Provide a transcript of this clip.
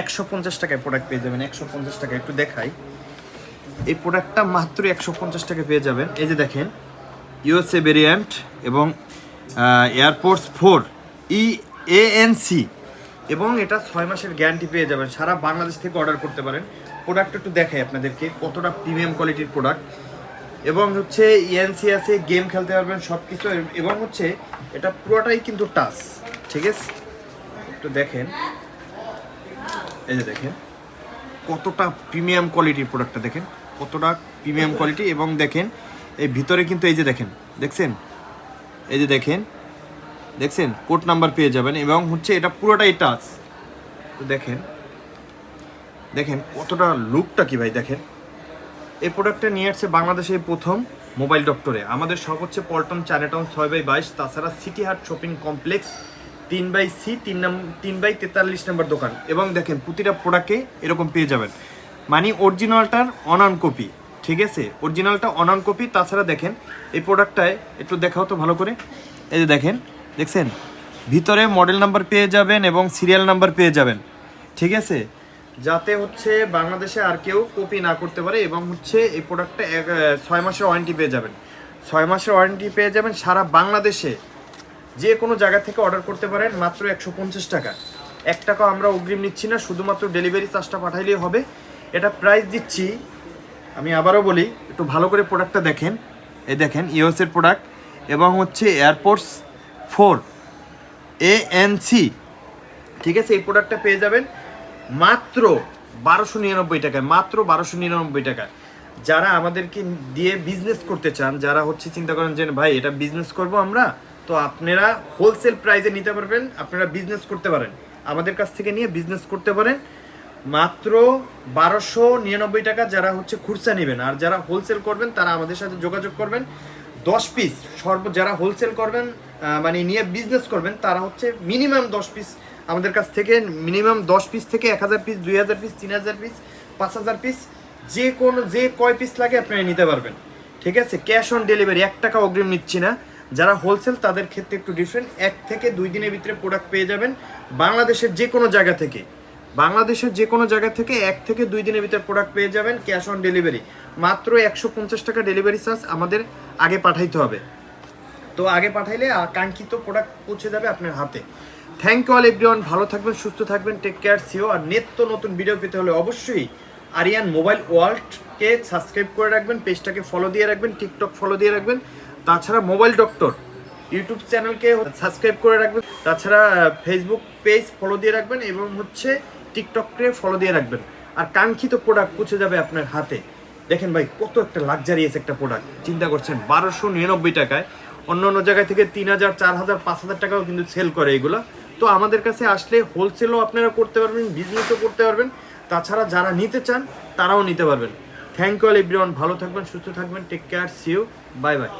একশো পঞ্চাশ টাকায় প্রোডাক্ট পেয়ে যাবেন, একশো পঞ্চাশ টাকা। একটু দেখাই। এই প্রোডাক্টটা মাত্র একশো পঞ্চাশ টাকা পেয়ে যাবেন। এই যে দেখেন ইউএসএ ভেরিয়েন্ট এবং এয়ারপোর্টস ফোর ই এএনসি এবং এটা ছয় মাসের গ্যারান্টি পেয়ে যাবেন। সারা বাংলাদেশ থেকে অর্ডার করতে পারেন। প্রোডাক্ট একটু দেখাই আপনাদেরকে, কতটা প্রিমিয়াম কোয়ালিটির প্রোডাক্ট এবং হচ্ছে ইএনসি আছে গেম খেলতে পারবেন সব কিছু এবং হচ্ছে, এটা পুরোটাই কিন্তু টাচ, ঠিক আছে? একটু দেখেন। এই যে দেখেন, কতটা প্রিমিয়াম কোয়ালিটির প্রোডাক্টটা দেখেন, কতটা প্রিমিয়াম কোয়ালিটি এবং দেখেন, এই ভিতরে কিন্তু এই যে দেখেন, দেখছেন? এই যে দেখেন, দেখছেন? কোড নাম্বার পেয়ে যাবেন এবং হচ্ছে এটা পুরোটাই টাচ তো দেখেন দেখেন কতটা লুকটা কি ভাই, দেখেন? এই প্রোডাক্টটা নিয়ে আসছে বাংলাদেশে প্রথম মোবাইল ডক্টরে আমাদের সব হচ্ছে পল্টন, চায়নাটাউন, ছয় বাই বাইশ, তাছাড়া সিটি হাট শপিং কমপ্লেক্স তিন বাই সি, তিন নাম, তিন বাই তেতাল্লিশ নম্বর দোকান। এবং দেখেন, প্রতিটা প্রোডাক্টে এরকম পেয়ে যাবেন। মানে অরিজিনালটার অনন কপি ঠিক আছে? অরিজিনালটা অনন কপি তাছাড়া দেখেন, এই প্রোডাক্টটায় একটু দেখাও তো ভালো করে। এই যে দেখেন, দেখছেন? ভিতরে মডেল নাম্বার পেয়ে যাবেন এবং সিরিয়াল নাম্বার পেয়ে যাবেন, ঠিক আছে? যাতে হচ্ছে বাংলাদেশে আর কেউ কপি না করতে পারে এবং হচ্ছে এই প্রোডাক্টটা এক, ছয় মাসের ওয়ারেন্টি পেয়ে যাবেন। ছয় মাসের ওয়ারেন্টি পেয়ে যাবেন সারা বাংলাদেশে। যে কোনো জায়গা থেকে অর্ডার করতে পারেন মাত্র একশো পঞ্চাশ টাকা। এক টাকা আমরা অগ্রিম নিচ্ছি না, শুধুমাত্র ডেলিভারি চার্জটা পাঠাইলেই হবে। এটা প্রাইস দিচ্ছি, আমি আবারও বলি, একটু ভালো করে প্রোডাক্টটা দেখেন। এই দেখেন ইউএসের প্রোডাক্ট এবং হচ্ছে AirPods four A N C ঠিক আছে, এই প্রোডাক্টটা পেয়ে যাবেন মাত্র বারোশো নিরানব্বই টাকায়, মাত্র বারোশো নিরানব্বই টাকায়। যারা আমাদেরকে দিয়ে বিজনেস করতে চান, যারা হচ্ছে চিন্তা করেন যে, ভাই, এটা বিজনেস করব আমরা? তো আপনারা হোলসেল প্রাইসে নিতে পারবেন, আপনারা বিজনেস করতে পারেন। আমাদের কাছ থেকে নিয়ে বিজনেস করতে পারেন। মাত্র বারোশো নিরানব্বই টাকা যারা হচ্ছে খুরসা নেবেন, আর যারা হোলসেল করবেন, তারা আমাদের সাথে যোগাযোগ করবেন। দশ পিস সর্ব, যারা হোলসেল করবেন মানে নিয়ে বিজনেস করবেন, তারা হচ্ছে মিনিমাম দশ পিস আমাদের কাছ থেকে মিনিমাম দশ পিস থেকে এক হাজার পিস দুই হাজার পিস তিন হাজার পিস পাঁচ হাজার পিস যে কোনো, যে কয় পিস লাগে আপনারা নিতে পারবেন। ঠিক আছে? ক্যাশ অন ডেলিভারি এক টাকা অগ্রিম নিচ্ছি না। যারা হোলসেল তাদের ক্ষেত্রে একটু ডিফারেন্ট এক থেকে দুই দিনের ভিতরে প্রোডাক্ট পেয়ে যাবেন বাংলাদেশের যে কোনো জায়গা থেকে। বাংলাদেশের যে কোনো জায়গা থেকে এক থেকে দুই দিনের ভিতরে প্রোডাক্ট পেয়ে যাবেন ক্যাশ অন ডেলিভারি মাত্র একশো পঞ্চাশ টাকা ডেলিভারি চার্জ আমাদের আগে পাঠাইতে হবে। তো আগে পাঠাইলে কাঙ্ক্ষিত প্রোডাক্ট পৌঁছে যাবে আপনার হাতে। থ্যাংক ইউ অল এভরিওয়ান ভালো থাকবেন, সুস্থ থাকবেন টেক কেয়ার সিও আর নিত্য নতুন ভিডিও পেতে হলে অবশ্যই আরিয়ান মোবাইল ওয়ার্ল্ডকে সাবস্ক্রাইব করে রাখবেন, পেজটাকে ফলো দিয়ে রাখবেন টিকটক ফলো দিয়ে রাখবেন। তাছাড়া মোবাইল ডক্টর ইউটিউব চ্যানেলকে সাবস্ক্রাইব করে রাখবেন, তাছাড়া ফেসবুক পেজ ফলো দিয়ে রাখবেন এবং হচ্ছে টিকটককে ফলো দিয়ে রাখবেন। আর কাঙ্ক্ষিত প্রোডাক্ট পৌঁছে যাবে আপনার হাতে। দেখেন ভাই, কত একটা লাক্সারিয়াস একটা প্রোডাক্ট চিন্তা করছেন, বারোশো নিরানব্বই টাকায়। অন্য অন্য জায়গায় থেকে তিন হাজার, চার হাজার, পাঁচ হাজার টাকাও কিন্তু সেল করে এগুলো। তো আমাদের কাছে আসলে হোলসেলও আপনারা করতে পারবেন বিজনেসও করতে পারবেন। তাছাড়া যারা নিতে চান, তারাও নিতে পারবেন। থ্যাংক ইউ অল এভরিওয়ান ভালো থাকবেন, সুস্থ থাকবেন take care see you bye bye